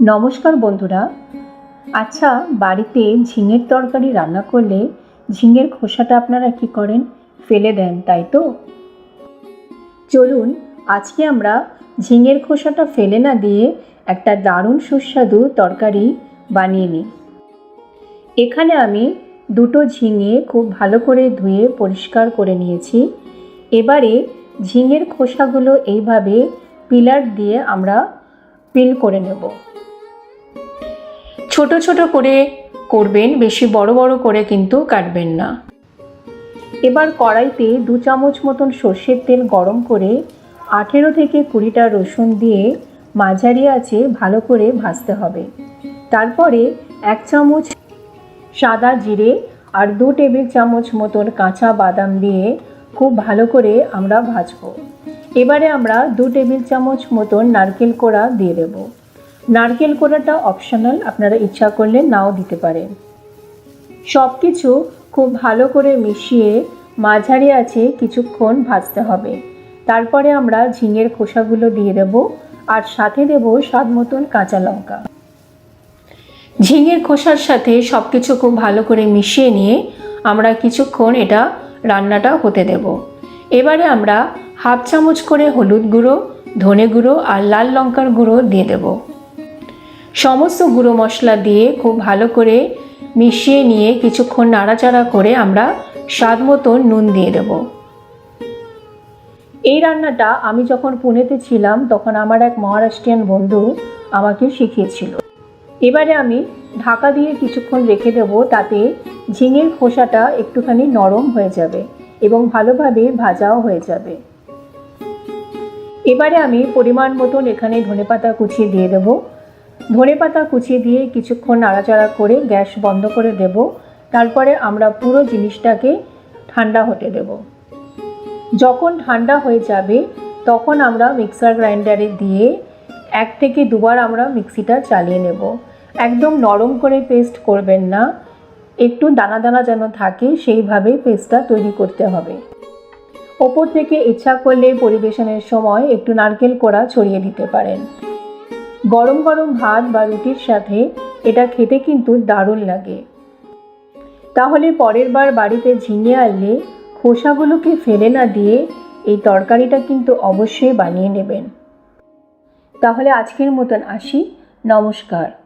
নমস্কার বন্ধুরা। আচ্ছা বাড়িতে ঝিঙের তরকারি রান্না করলে ঝিঙের খোসাটা আপনারা কি করেন? ফেলে দেন, তাই তো? চলুন, আজকে আমরা ঝিঙের খোসাটা ফেলে না দিয়ে একটা দারুণ সুস্বাদু তরকারি বানিয়ে নিই। এখানে আমি দুটো ঝিঙে খুব ভালো করে ধুয়ে পরিষ্কার করে নিয়েছি। এবারে ঝিঙের খোসাগুলো এইভাবে পিলার দিয়ে আমরা পিল করে নেব। ছোট ছোট করে করবেন, বেশি বড় বড় করে কিন্তু কাটবেন না। এবার কড়াইতে দু চামচ মতন সর্ষের তেল গরম করে আঠেরো থেকে কুড়িটা রসুন দিয়ে মাঝারি আছে ভালো করে ভাজতে হবে। তারপরে এক চামচ সাদা জিরে আর দু টেবিল চামচ মতন কাঁচা বাদাম দিয়ে খুব ভালো করে আমরা ভাজবো। এবারে আমরা দু টেবিল চামচ মতন নারকেল কোড়া দিয়ে দেব। নারকেল কোড়াটা অপশনাল আপনারা ইচ্ছা করলে নাও দিতে পারেন। সব কিছু খুব ভালো করে মিশিয়ে মাঝারি আছে কিছুক্ষণ ভাজতে হবে। তারপরে আমরা ঝিঙের খোসাগুলো দিয়ে দেব আর সাথে দেব স্বাদ মতন কাঁচা লঙ্কা। ঝিঙের খোসার সাথে সব কিছু খুব ভালো করে মিশিয়ে নিয়ে আমরা কিছুক্ষণ এটা রান্নাটা হতে দেব। এবারে আমরা হাফ চামচ করে হলুদ গুঁড়ো, ধনে গুঁড়ো আর লাল লঙ্কার গুঁড়ো দিয়ে দেব। সমস্ত গুঁড়ো মশলা দিয়ে খুব ভালো করে মিশিয়ে নিয়ে কিছুক্ষণ নাড়াচাড়া করে আমরা স্বাদ মতো নুন দিয়ে দেব। এই রান্নাটা আমি যখন পুনেতে ছিলাম, তখন আমার এক মহারাষ্ট্রিয়ান বন্ধু আমাকে শিখিয়েছিল। এবারে আমি ঢাকা দিয়ে কিছুক্ষণ রেখে দেব, তাতে ঝিঙের খোসাটা একটুখানি নরম হয়ে যাবে এবং ভালোভাবে ভাজাও হয়ে যাবে। এবারে আমি পরিমাণ মতন এখানে ধনেপাতা কুচিয়ে দিয়ে দেব। ধনেপাতা কুচিয়ে দিয়ে কিছুক্ষণ নাড়াচাড়া করে গ্যাস বন্ধ করে দেব। তারপরে আমরা পুরো জিনিসটাকে ঠান্ডা হতে দেব। যখন ঠান্ডা হয়ে যাবে, তখন আমরা মিক্সার গ্রাইন্ডারে দিয়ে এক থেকে দুবার আমরা মিক্সিটা চালিয়ে নেব। একদম নরম করে পেস্ট করবেন না। একটু দানা দানা যেন থাকে, সেইভাবে পেস্টটা তৈরি করতে হবে। ওপর থেকে ইচ্ছা করলে পরিবেশনের সময় একটু নারকেল কোড়া ছড়িয়ে দিতে পারেন। গরম গরম ভাত বা রুটির সাথে এটা খেতে কিন্তু দারুণ লাগে। তাহলে পরের বার বাড়িতে ঝিঙে আনলে খোসাগুলোকে ফেলে না দিয়ে এই তরকারিটা কিন্তু অবশ্যই বানিয়ে নেবেন। তাহলে আজকের মতন আসি। নমস্কার।